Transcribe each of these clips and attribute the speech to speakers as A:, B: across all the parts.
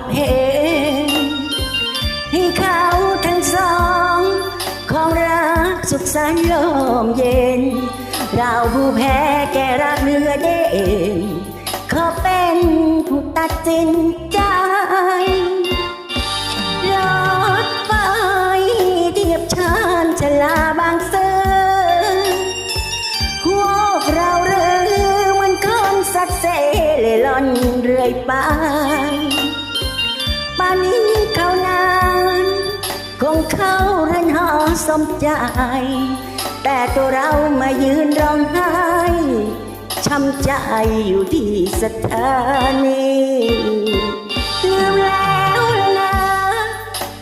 A: บเห็นให้เขาทั้งสอง ของรักสุขสันต์ลมเย็น เราผู้แพ้แกรักเนื้อเด่นเขาเป็นผู้ตัดสินใจรถไฟเทียบชานชลาบางเซหัวเราเรือมันคนสักเซเลล่อนเรื่อยไป ป่านนี้เขานานคงเข้าเรือนหอสมใจ แต่ตัวเรามายืนร้องไห้ช้ำใจอยู่ที่สถานีลืมแล้วลนะ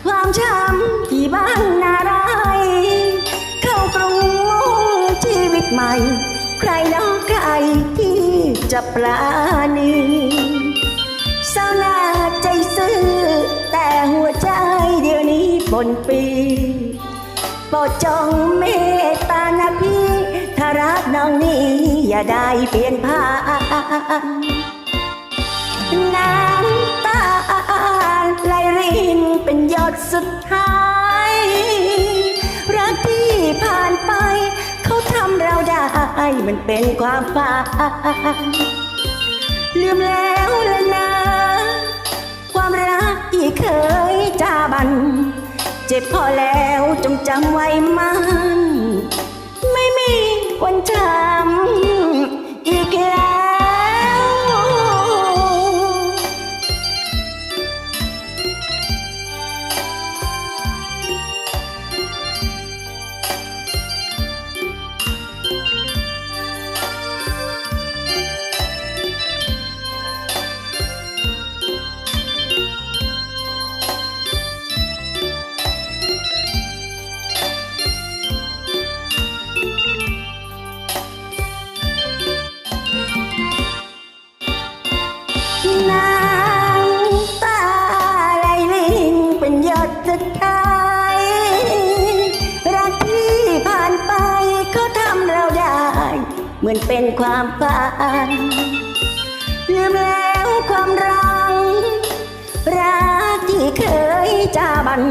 A: ความช้ำที่บ้านนาไรายเข้ากรุงมุ่งชีวิตใหม่ ใครเน้องใครที่จะปลาณีเศร้าหน้า อ แต่หัวใจเดี๋ยวนี้ปนปีโปรดจงเมตตานะพี่ ถ้ารักน้องนี้อย่าได้เปลี่ยนผ่านน้ำตาไหลรินเป็นหยดสุดท้าย รักที่ผ่านไป เขาทำเราได้ มันเป็นความฝันลืมแล้วละนะควา เคยจาบัน เจ็บพอแล้วจงจำไว้มัน ไม่มีวันจำ ดสุดท้าย รักที่ผ่านไปเขาทำเราได้ เหมือนเป็นความฝันลืมแล้วความรักรักที่เคยจาบัน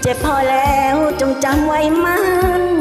A: เจ็บพอแล้วจงจำไว้มัน